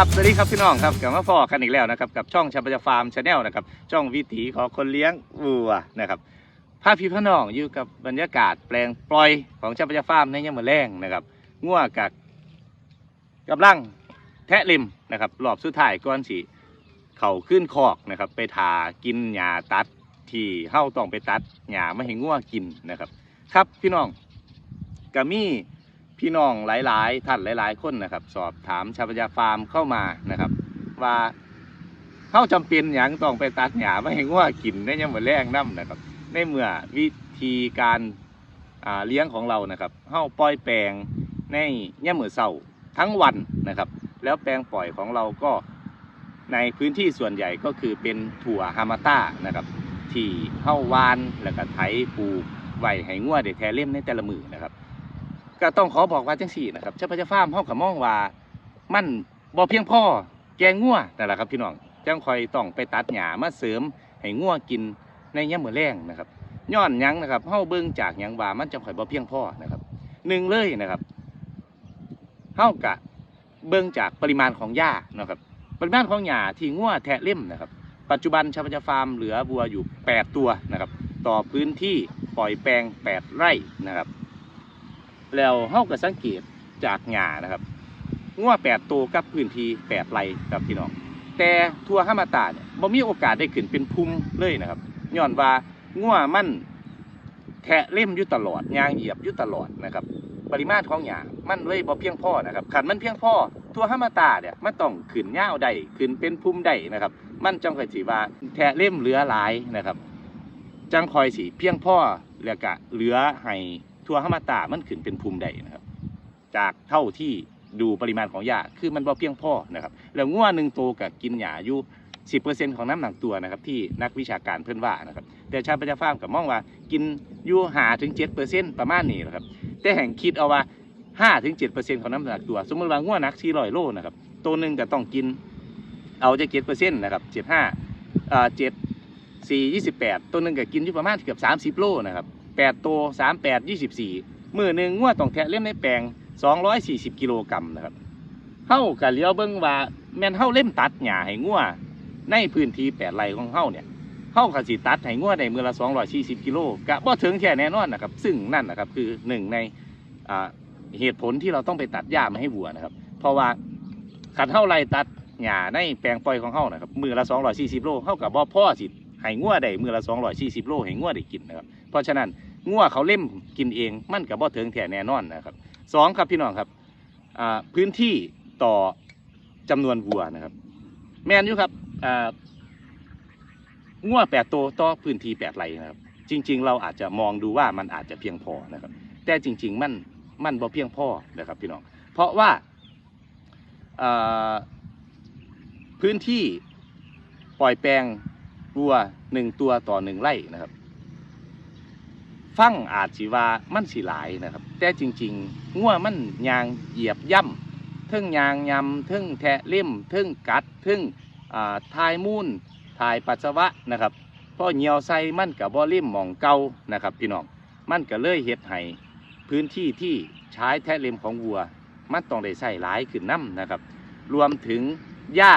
ครับสวัสดีครับพี่น้องครับกลับมาพอกันอีกแล้วนะครับกับช่องชัมปยฟาร์มชาแนลนะครับช่องวิถีของคนเลี้ยงวัวนะครับพาพี่พี่น้องอยู่กับบรรยากาศแปลงปล่อยของชัมปยฟาร์มในยามมื้อแรงนะครับง่วกับกำลังแทะริมนะครับรอบสุดท้ายก่อนสิเข่าขึ้นคอกนะครับไปทากินหญ้าตัดที่เฮาต้องไปตัดหญ้าไม่ให้ง่วกินนะครับ ครับพี่น้องก็มี พี่น้องหลาย ๆ ท่านหลาย ๆ คนนะครับ สอบถามชาวพญาฟาร์มเข้ามานะครับ ว่าเขาจำเป็นอย่างต้องไปตัดหญ้าไม่ให้งัวกินได้ยังมือแรงน้ำนะครับ ในเมื่อวิธีการเลี้ยงของเรานะครับเขาปล่อยแปลงในย่มือเสาทั้งวันนะครับ แล้วแปลงปล่อยของเราก็ในพื้นที่ส่วนใหญ่ก็คือเป็นถั่วฮามาต้านะครับ ที่เข้าวานแล้วก็ไถปลูกไว้ให้งัวได้แทเล่มในแต่ละมือนะครับ ก็ต้องขอบอกว่าจังสี่นะครับเจ้าพระเจ้าฟาร์มเฮาก็มองว่า มันบ่เพียงพ่อแกงงัวนั่นแหละครับพี่น้องจังคอยต้องไปตัดหญ้ามาเสริมให้งัวกินในยามมื้อแรงนะครับย้อนยังนะครับเฮาเบิ่งจากยังว่ามันจังคอยบ่เพียงพ่อนะครับหนึ่งเลยนะครับเฮากะเบิ่งจากปริมาณของหญ้านะครับปริมาณของหญ้าที่งัวแทะเล่มนะครับ ปัจจุบันชาวพระเจ้าฟาร์มเหลือวัวอยู่ 8 ตัวนะครับ ต่อพื้นที่ปล่อยแปลง 8 ไร่นะครับ แล้วเฮาก็สังเกตจากหญ้านะครับงัวแปดตัวกับพื้นที่แปดไร่ครับพี่น้องแต่ทั่วห้ามาตาเนี่ยบ่มีโอกาสได้ขึ้นเป็นพุ่มเลยนะครับย้อนว่างัวมันแทะเล่มอยู่ตลอดยางเหยียบอยู่ตลอดนะครับ ปริมาณของหญ้ามันเลยบ่เพียงพอนะครับขันมันเพียงพอทั่วห้ามาตาเนี่ยมันต้องขึ้นยาวได้ขึ้นเป็นพุ่มได้นะครับ มันจังคอยสิว่าแทะเล่มเหลือหลายนะครับ จังคอยสิเพียงพ่อแล้วก็เหลือให้ ทั่วห้ามาตามันขึ้นเป็นภูมิใดนะครับ จากเท่าที่ดูปริมาณของหญ้าคือมันบ่เพียงพอนะครับ แล้วงัวหนึ่งตัวกับกินหญ้าอยู่สิบเปอร์เซ็นของน้ำหนักตัวนะครับที่นักวิชาการเพิ่อนว่านะครับ แต่ชาวประชาฟาร์มกับมองว่ากินอยู่หาถึงเจ็ดเปอร์เซ็นประมาณนี้นะครับ แต่แห่งคิดเอาว่าห้าถึงเจ็ดเปอร์เซ็นของน้ำหนักตัว สมมติว่างัวนักสี่ร้อยโลนะครับตัวหนึ่งก็ต้องกิน เอาจะเจ็ดเปอร์เซ็นต์นะครับเจ็ดห้าอ่าเจ็ดสี่ยี่สิบแปดตัวหนึ่งก็กินอยู่ประมาณเกือบสามสิบโลนะครับ แปดตัวสามแปดยี่สิบสี่มือหนึ่งงัวต้องแทะเล่มในแปลงสองร้อยสี่สิบกิโลกรัมนะครับเฮากับเลี้ยวเบิ้งว่าแม่นเฮาเล่มตัดหญ้าให้งัวในพื้นที่แปดไร่ของเฮาเนี่ยเฮาก็สิตัดให้งัวได้มือละสองร้อยสี่สิบกิโลกะบ่ถึงแค่แน่นอนนะครับ ซึ่งนั่นนะครับคือหนึ่งในเหตุผลที่เราต้องไปตัดหญ้ามาให้วัวนะครับ เพราะว่าขันเฮาไล่ตัดหญ้าในแปลงปล่อยของเฮานะครับมือละ240โลเฮากับบ่พ่อสิให้งัวได้มือละ240โลให้งัวได้กินนะครับเพราะฉะนั้น งัวเขาเล่มกินเอง มันกับบ่เถึงแท้แน่นอนนะครับสองครับพี่น้องครับพื้นที่ต่อจำนวนวัวนะครับ แม่นอยู่ครับงัวแปดตัวต่อพื้นที่แปดไร่นะครับ จริง ๆ เราอาจจะมองดูว่ามันอาจจะเพียงพอนะครับ แต่จริง ๆ มันมันบ่เพียงพอนะครับพี่น้อง เพราะว่าอ่าพื้นที่ปล่อยแปลงวัวหนึ่งตัวต่อหนึ่งไร่นะครับ ฟังอาจสิว่ามันสิหลายนะครับ แต่จริงๆงัวมันยางเหยียบย่ำเทิงยางยำเทิงแทะเล่มเทิงกัดเทิงอ่าทายมูนทายปัสสาวะนะครับเพราะเหนียวใส่มันกับบ่อเล่มหมองเก่านะครับพี่น้องมันก็เลยเฮ็ดให้พื้นที่ที่ใช้แทะเล็มของวัว มันต้องได้ใส่หลายขึ้นน้ำนะครับ รวมถึงหญ้า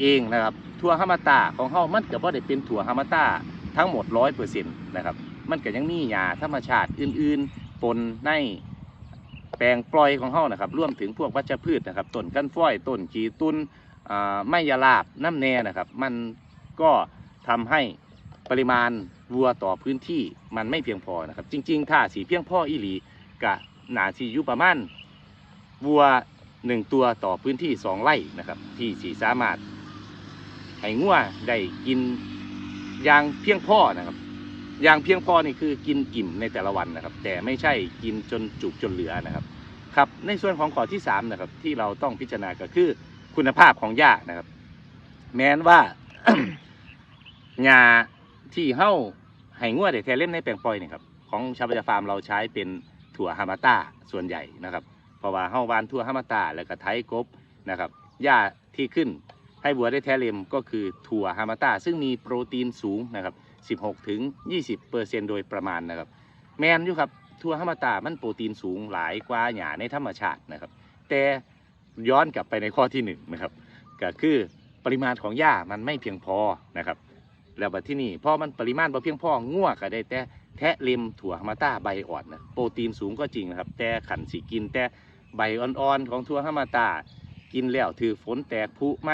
เองนะครับถั่วฮามาตาของเฮามันก็บ่ได้เป็นถั่วฮามาตาทั้งหมดร้อยเปอร์เซ็นต์นะครับ มันก็ยังมีหญ้าธรรมชาติอื่น ๆ ปนในแปลงปล่อยของเฮานะครับรวมถึงพวกวัชพืชนะครับต้นกันฝ้อยต้นขีตุนไม้ยาลาบน้ำแน่นะครับ มันก็ทำให้ปริมาณวัวต่อพื้นที่มันไม่เพียงพอนะครับ จริง ๆ ถ้าสีเพียงพออีหลีกะหนาสีอยู่ประมาณวัวหนึ่งตัวต่อพื้นที่สองไร่นะครับ ที่สีสามารถให้งัวได้กินอย่างเพียงพอนะครับ อย่างเพียงพอนี่คือกินกิ่มในแต่ละวันนะครับ แต่ไม่ใช่กินจนจุกจนเหลือนะครับครับในส่วนของข้อที่สามนะครับที่เราต้องพิจารณาก็คือคุณภาพของหญ้านะครับ แม้นว่าหญ้าที่เฮ้าให้งัวได้แทเล่นในแปลงปล่อยนี่ครับของชาวประฟาร์มเราใช้เป็นถั่วฮามาตาส่วนใหญ่นะครับเพราะว่าเฮาวานทั่วฮามาตาแล้วก็ไทยกบนะครับหญ้าที่ขึ้นให้บัวได้แทเลมก็คือถั่วฮามาตาซึ่งมีโปรตีนสูงนะครับ 16ถึง20เปอร์เซ็นโดยประมาณนะครับ แมนอยู่ครับถั่วฮามตามันโปรตีนสูงหลายกว่าหญ้าในธรรมชาตินะครับ แต่ย้อนกลับไปในข้อที่หนึ่งนะครับก็คือปริมาณของหญ้ามันไม่เพียงพอนะครับ แล้วบัดที่นี่พอมันปริมาณบ่เพียงพอง่วก็ได้แต่แทะเล็มถั่วมาต้าใบอ่อนนะโปรตีนสูงก็จริงนะครับ แต่ขันสิกินแต่ใบอ่อนๆของถั่วฮามาตากินแล้วถือฝนแตกผุไหม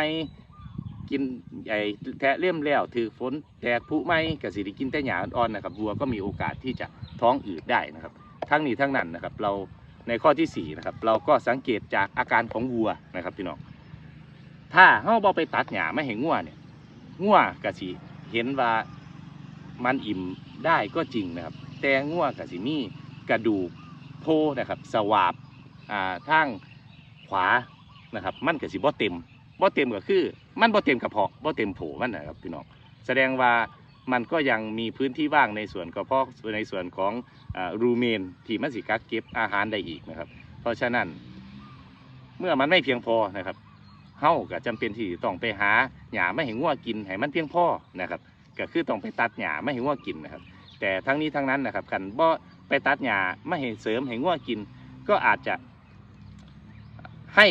กินไอ้แทะเลี่ยมแล้วถือฝนแตกผุไหมก็สิได้กินแต่หญ้าอ่อนๆนะครับวัวก็มีโอกาสที่จะท้องอืดได้นะครับ ทั้งนี้ทั้งนั้นนะครับ เราในข้อที่สี่นะครับเราก็สังเกตจากอาการของวัวนะครับพี่น้องถ้าเฮาบ่ไปตัดหญ้าไม่เห็นงัวเนี่ยงัวก็สิเห็นว่ามันอิ่มได้ก็จริงนะครับ แต่งัวก็สิมีกระดูกโพนะครับสวาบอ่าทางขวานะครับ มันก็สิบ่เต็ม บ่เต็มก็คือ มันบ่เต็มกระเพาะบ่เต็มโผมันนะครับพี่น้องแสดงว่ามันก็ยังมีพื้นที่ว่างในส่วนกระเพาะในส่วนของอรูเมนที่มันสิกักเก็บอาหารได้อีกนะครับ เพราะฉะนั้น เมื่อมันไม่เพียงพอนะครับเฮาก็จำเป็นที่ต้องไปหาหญ้าไม่ให้งัวกินให้มันเพียงพอนะครับก็คือต้องไปตัดหญ้าไม่ให้งัวกินนะครับ แต่ทั้งนี้ทั้งนั้นนะครับกันบ่ไปตัดหญ้าไม่ให้เสริมให้งัวกิน ก็อาจจะ ให้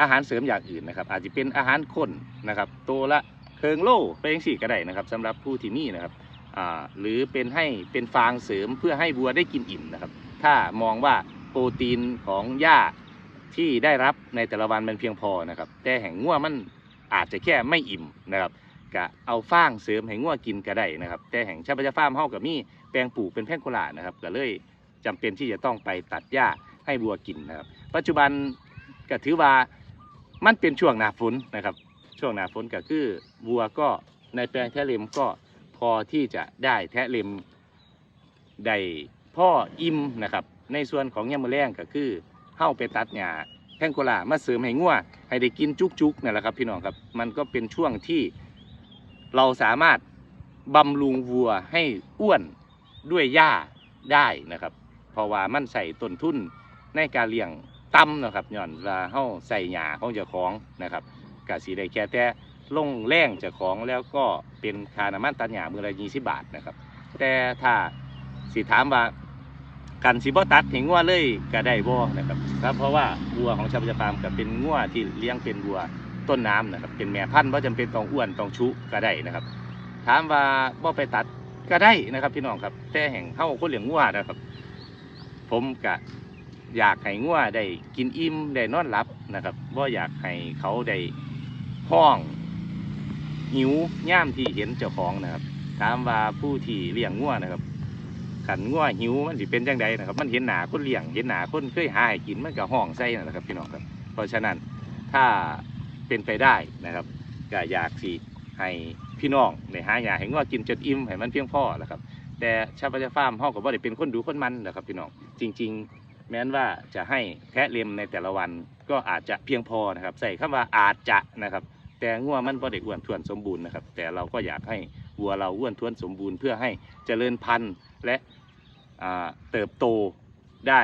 อาหารเสริมอย่างอื่นนะครับ อาจจะเป็นอาหารข้นนะครับ ตัวละเคิงโล่ไปยังสี่ก็ได้นะครับสำหรับผู้ที่มีนะครับหรือเป็นให้เป็นฟางเสริมเพื่อให้วัวได้กินอิ่มนะครับ ถ้ามองว่าโปรตีนของหญ้าที่ได้รับในแต่ละวันมันเพียงพอนะครับ แต่แห่งงัวมันอาจจะแค่ไม่อิ่มนะครับก็เอาฟางเสริมให้งัวกินก็ได้นะครับ แต่แห่งชาปจาฟาร์มเฮากับมีแปลงปลูกเป็นแพงโคลานะครับก็เลยจำเป็นที่จะต้องไปตัดหญ้าให้วัวกินนะครับ ปัจจุบัน ก็ถือว่ามันเป็นช่วงหน้าฝนนะครับ ช่วงหน้าฝนก็คือวัวก็ในแปลงแทะเลมก็พอที่จะได้แทะเลมได้พ่ออิ่มนะครับ ในส่วนของยามมแรงก็คือเข้าไปตัดหญ้าแพงโกลามาเสริมให้งัวให้ได้กินจุกๆนั่นแหละครับพี่น้องครับ มันก็เป็นช่วงที่เราสามารถบำรุงวัวให้อ้วนด้วยหญ้าได้นะครับ เพราะว่ามันใส่ต้นทุนในการเลี้ยง ต่ำนะครับย้อนว่าเฮาใส่หญ้าของเจ้าของนะครับก็สิได้แค่แต่ลงแรงเจ้าของแล้วก็เป็นคาน้ำมันตัดหญ้ามือละ20บบาทนะครับ แต่ถ้าสิถามว่ากันสิบ่ตัดให้งัวเลยก็ได้บ่นะครับครับเพราะว่าวัวของชาวประจามก็เป็นงัวที่เลี้ยงเป็นวัวต้นน้ำนะครับ เป็นแม่พันธุ์บ่จำเป็นต้องอ้วนต้องชุก็ได้นะครับ ถามว่าบ่ไปตัดก็ได้นะครับ พี่น้องครับ แต่แห่งเฮาคนเลี้ยงงัวนะครับ ผมก็ อยากให้งัวได้กินอิ่มได้นอนหลับนะครับบ่อยากให้เขาได้ห้อง หิวย่ามที่เห็นเจ้าของนะครับถามว่าผู้ที่เลี้ยงงัวนะครับขันงัวหิวมันสิเป็นจังใดนะครับ มันเห็นหนาคนเลี้ยงเห็นหนาคนเคยหาให้กินมันก็ห้องใส่นะครับพี่น้องครับ เพราะฉะนั้นถ้าเป็นไปได้นะครับก็อยากสิให้พี่น้องในหาอยากให้งัวกินจนอิ่มให้มันเพียงพอแหละครับแต่ชาวประชาฟาร์มเฮาก็บ่ได้เป็นคนดูคนมันนะครับพี่น้องจริง ๆ แม้นว่าจะให้แพะเลียมในแต่ละวันก็อาจจะเพียงพอนะครับ ใส่คำว่าอาจจะนะครับ แต่งัวมันบ่ได้อ้วนท้วนสมบูรณ์นะครับ แต่เราก็อยากให้วัวเราอ้วนท้วนสมบูรณ์ เพื่อให้เจริญพันธุ์และเติบโตได้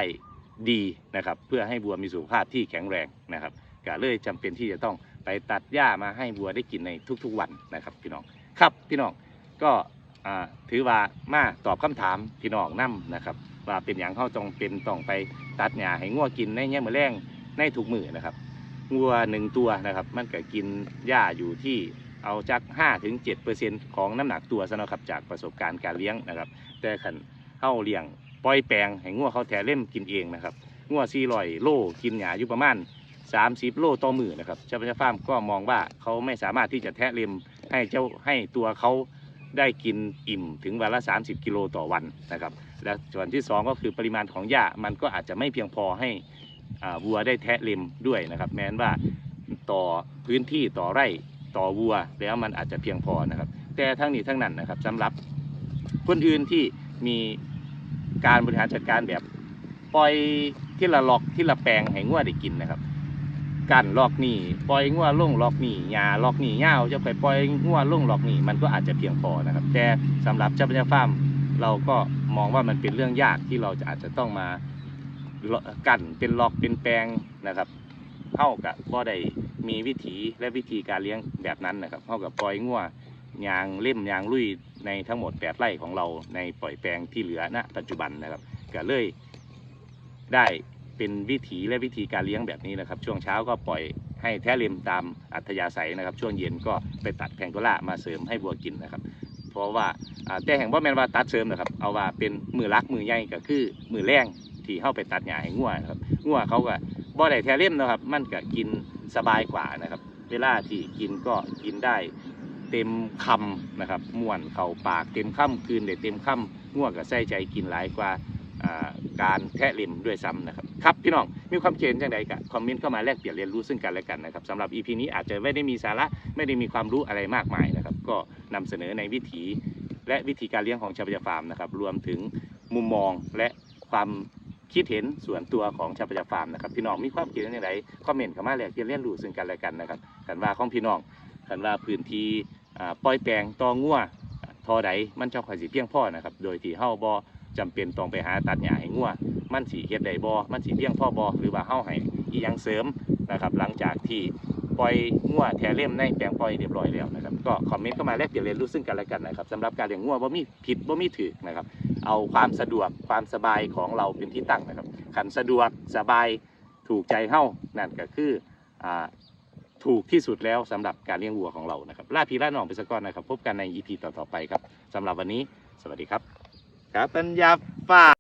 ดีนะครับ เพื่อให้วัวมีสุขภาพที่แข็งแรงนะครับก็เลยจำเป็นที่จะต้องไปตัดหญ้ามาให้วัวได้กินในทุกๆวันนะครับพี่น้องครับพี่น้องก็ถือว่ามาตอบคำถามพี่น้องนํนะครับ ว่าเป็นอย่างเข้าจงเป็นต้องไปตัดหญ้าให้งัวกินในแง่มือแรงในทุกมือนะครับวัวหนึ่งตัวนะครับ มันก็กินหญ้าอยู่ที่เอาจาก5ถึง7ของน้ำหนักตัวซะนะครับจากประสบการณ์การเลี้ยงนะครับ แต่ขันเข้าเลี้ยงปล่อยแปลงให้งัวเขาแถเล่มกินเองนะครับงัวซีลอยโลกินหญ้าอยู่ประมาณ30 โลต่อมือนะครับเจ้าพญาฟาร์มก็มองว่าเขาไม่สามารถที่จะแทะเล็มให้เจ้าให้ตัวเขาได้กินอิ่มถึงวันละ 30 กิโลต่อวันนะครับ และส่วนที่สองก็คือปริมาณของหญ้ามันก็อาจจะไม่เพียงพอให้วัวได้แทะเล็มด้วยนะครับ แม้นว่าต่อพื้นที่ต่อไร่ต่อวัวแล้วมันอาจจะเพียงพอนะครับ แต่ทั้งนี้ทั้งนั้นนะครับสำหรับคนอื่นที่มีการบริหารจัดการแบบปล่อยที่ละลอกที่ละแปลงให้งัวได้กินนะครับกันลอกนี่ปล่อยงัวลงลอกนี่หญ้าลอกนี่หญ้าจะไปปล่อยงัวลงลอกนี่มันก็อาจจะเพียงพอนะครับ แต่สำหรับเจ้าพญาฟาร์มเราก็ มองว่ามันเป็นเรื่องยากที่เราจะอาจจะต้องมากันเป็นล็อกเป็นแปลงนะครับเท่ากับบ่ได้มีวิถีและวิธีการเลี้ยงแบบนั้นนะครับเท่ากับปล่อยงัวยางเล่มยางลุยในทั้งหมดแปดไร่ของเราในปล่อยแปลงที่เหลือณปัจจุบันนะครับก็เลยได้เป็นวิถีและวิธีการเลี้ยงแบบนี้นะครับ ช่วงเช้าก็ปล่อยให้แท้เลียมตามอัธยาศัยนะครับ ช่วงเย็นก็ไปตัดแพงโกล่ามาเสริมให้บัวกินนะครับ เพราะว่าแต่แห่งว่าแมนว่าตัดเสริมนะครับเอาว่าเป็นมือรักมือใหญ่ก็คือมือแรงที่เข้าไปตัดหญ้าให้งัวนะครับงัวเขาก็บ่ได้แทเล่มนะครับ มันก็กินสบายกว่านะครับ เวลาที่กินก็กินได้เต็มคำนะครับม่วนเข่าปากเต็มคำคืนได้เต็มคำงัวก็ใส่ใจกินหลายกว่าการแทะเล็มด้วยซ้ำนะครับครับพี่น้องมีความเห็นจังใดก็คอมเมนต์เข้ามาแลกเปลี่ยนเรียนรู้ซึ่งกันและกันนะครับสำหรับ EP นี้อาจจะไม่ได้มีสาระไม่ได้มีความรู้อะไรมากมายนะครับ ก็ นำเสนอในวิถี และวิธีการเลี้ยงของชาวพยาฟาร์มนะครับ รวมถึงมุมมองและความคิดเห็นส่วนตัวของชาวพยาฟาร์มนะครับพี่น้องมีความคิดเห็นอย่างไรคอมเมนต์เข้ามาแลกเปลี่ยนเรียนรู้ซึ่งกันและกันนะครับกันว่าของพี่น้องกันว่าพื้นที่ปล่อยแปลงตองัวทอใดมันเจ้าข่อยสิเพียงพ่อนะครับโดยที่เฮาบ่จำเป็นต้องไปหาตัดหญ้าให้งัวมันสิเฮ็ดได้บ่มันสิเพียงพ่อบ่หรือว่าเฮาให้อีหยังเสริมนะครับ หลังจากที่ ปล่อยงัวแทเล่มในแปลงปล่อยเรียบร้อยแล้วนะครับก็คอมเมนต์เข้ามาแลกเปลี่ยนเรียนรู้ซึ่งกันและกันนะครับสำหรับการเลี้ยงงัวบ่ามีผิดบ่ามีถูกนะครับ เอาความสะดวกความสบายของเราเป็นที่ตั้งนะครับขันสะดวกสบายถูกใจเฮ้านั่นก็คืออ่าถูกที่สุดแล้วสำหรับการเลี้ยงวัวของเรานะครับล่าพีล่าหนองไปสก่อนนะครับ พบกันใน EP ต่อๆไปครับสำหรับวันนี้ สวัสดีครับ ครับปัญญาฝ้า